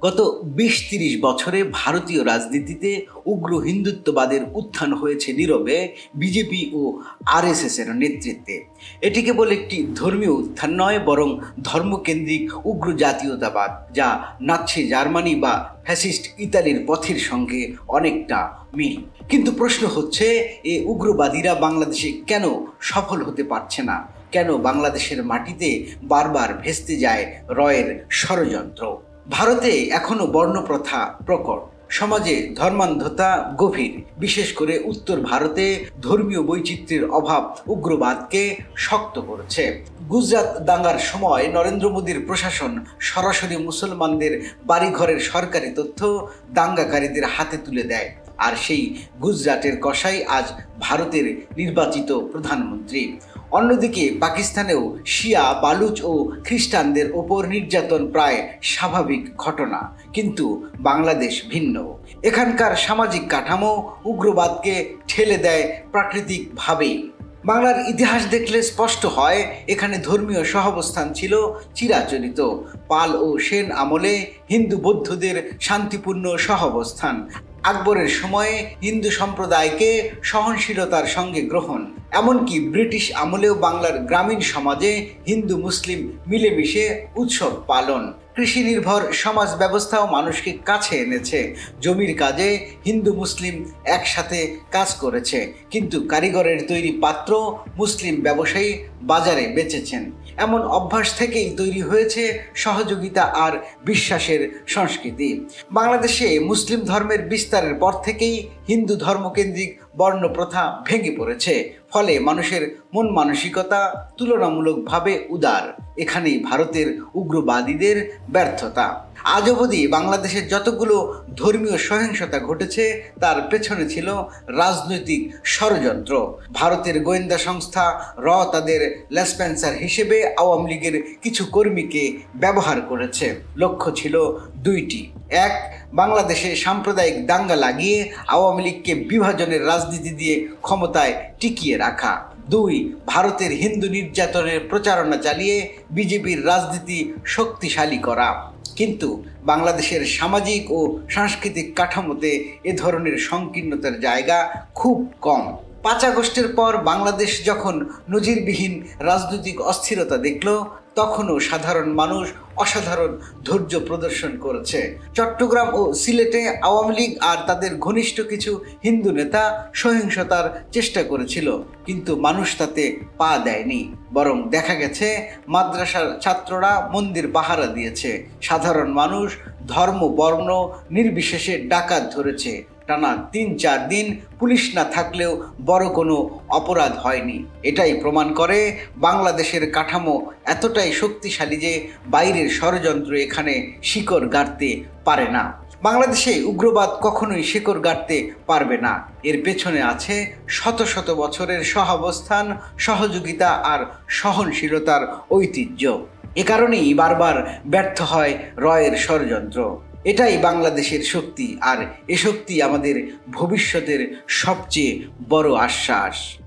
গত বিশ তিরিশ বছরে ভারতীয় রাজনীতিতে উগ্র হিন্দুত্ববাদের উত্থান হয়েছে নীরবে বিজেপি ও আরএসএস এর নেতৃত্বে। এটি কেবল একটি ধর্মীয় উত্থান নয়, বরং ধর্মকেন্দ্রিক উগ্র জাতীয়তাবাদ, যা নাচ্ছে জার্মানি বা ফ্যাসিস্ট ইতালির পথের সঙ্গে অনেকটা মিল। কিন্তু প্রশ্ন হচ্ছে, এ উগ্রবাদীরা বাংলাদেশে কেন সফল হতে পারছে না? কেন বাংলাদেশের মাটিতে বারবার ভেস্তে যায় রয়ের ষড়যন্ত্র? ভারতে এখনও বর্ণপ্রথা প্রকট। সমাজে ধর্মান্ধতা গভীর। বিশেষ করে উত্তর ভারতে ধর্মীয় বৈচিত্র্যের অভাব উগ্রবাদকে শক্ত করেছে। গুজরাট দাঙ্গার সময় নরেন্দ্র মোদীর প্রশাসন সরাসরি মুসলমানদের বাড়িঘরের সরকারি তথ্য দাঙ্গাকারীদের হাতে তুলে দেয়। আর সেই গুজরাটের কষাই আজ ভারতের নির্বাচিত প্রধানমন্ত্রী। অন্যদিকে পাকিস্তানেও শিয়া, বালুচ ও খ্রিস্টানদের ওপর নির্যাতন প্রায় স্বাভাবিক ঘটনা। কিন্তু বাংলাদেশ ভিন্ন। এখানকার সামাজিক কাঠামো উগ্রবাদকে ঠেলে দেয় প্রাকৃতিকভাবেই। বাংলার ইতিহাস দেখলে স্পষ্ট হয়, এখানে ধর্মীয় সহাবস্থান ছিল চিরাচরিত। পাল ও সেন আমলে হিন্দু বৌদ্ধদের শান্তিপূর্ণ সহাবস্থান আকবরের সময়ে হিন্দু সম্প্রদায়কে সহনশীলতার সঙ্গে গ্রহণ। এমনকি ব্রিটিশ আমলেও বাংলার গ্রামীণ সমাজে হিন্দু মুসলিম মিলেমিশে উৎসব পালন। কৃষি নির্ভর সমাজ ব্যবস্থাও মানুষকে কাছে এনেছে। জমির কাজে হিন্দু, মুসলিম একসাথে কাজ করেছে। কিন্তু কারিগরের তৈরি পাত্র মুসলিম ব্যবসায়ী বাজারে বেচেছেন। এমন অভ্যাস থেকেই তৈরি হয়েছে সহযোগিতা আর বিশ্বাসের সংস্কৃতি। বাংলাদেশে মুসলিম ধর্মের বিস্তারের পর থেকেই হিন্দু ধর্মকেন্দ্রিক বর্ণ প্রথা ভেঙে পড়েছে। ফলে মানুষের মন মানসিকতা তুলনামূলকভাবে উদার। এখানেই ভারতের উগ্রবাদীদের ব্যর্থতা। আজ অবধি বাংলাদেশের যতগুলো ধর্মীয় সহিংসতা ঘটেছে, তার পেছনে ছিল রাজনৈতিক ষড়যন্ত্র। ভারতের গোয়েন্দা সংস্থা র তাদের লেসপেন্সার হিসেবে আওয়ামী লীগের কিছু কর্মীকে ব্যবহার করেছে। লক্ষ্য ছিল দুইটি। এক, বাংলাদেশে সাম্প্রদায়িক দাঙ্গা লাগিয়ে আওয়ামী লীগকে বিভাজনের রাজনীতি দিয়ে ক্ষমতায় টিকিয়ে রাখা। দুই, ভারতের হিন্দু নির্যাতনের প্রচারণা চালিয়ে বিজেপির রাজনীতি শক্তিশালী করা। কিন্তু বাংলাদেশের সামাজিক ও সাংস্কৃতিক কাঠামোতে এ ধরনের সংকীর্ণতার জায়গা খুব কম। পাঁচ আগস্টের পর বাংলাদেশ যখন নজিরবিহীন রাজনৈতিক অস্থিরতা দেখল, তখনও সাধারণ মানুষ অসাধারণ ধৈর্য প্রদর্শন করেছে। চট্টগ্রাম ও সিলেটে আওয়ামী লীগ আর তাদের ঘনিষ্ঠ কিছু হিন্দু নেতা সহিংসতার চেষ্টা করেছিল, কিন্তু মানুষ তাতে পা দেয়নি। বরং দেখা গেছে, মাদ্রাসার ছাত্ররা মন্দির পাহারা দিয়েছে। সাধারণ মানুষ ধর্ম, বর্ণ নির্বিশেষে ডাকাত ধরেছে। টানা তিন, চার দিন পুলিশ না থাকলেও বড় কোনো অপরাধ হয়নি। এটাই প্রমাণ করে বাংলাদেশের কাঠামো এতটাই শক্তিশালী যে বাইরের ষড়যন্ত্র এখানে শিকড় গাড়তে পারে না। বাংলাদেশে উগ্রবাদ কখনোই শিকড় গাড়তে পারবে না। এর পেছনে আছে শত শত বছরের সহাবস্থান, সহযোগিতা আর সহনশীলতার ঐতিহ্য। এ কারণেই বারবার ব্যর্থ হয় রয়ের ষড়যন্ত্র। এটাই বাংলাদেশের শক্তি আর এ শক্তি আমাদের ভবিষ্যতের সবচেয়ে বড় আশ্বাস।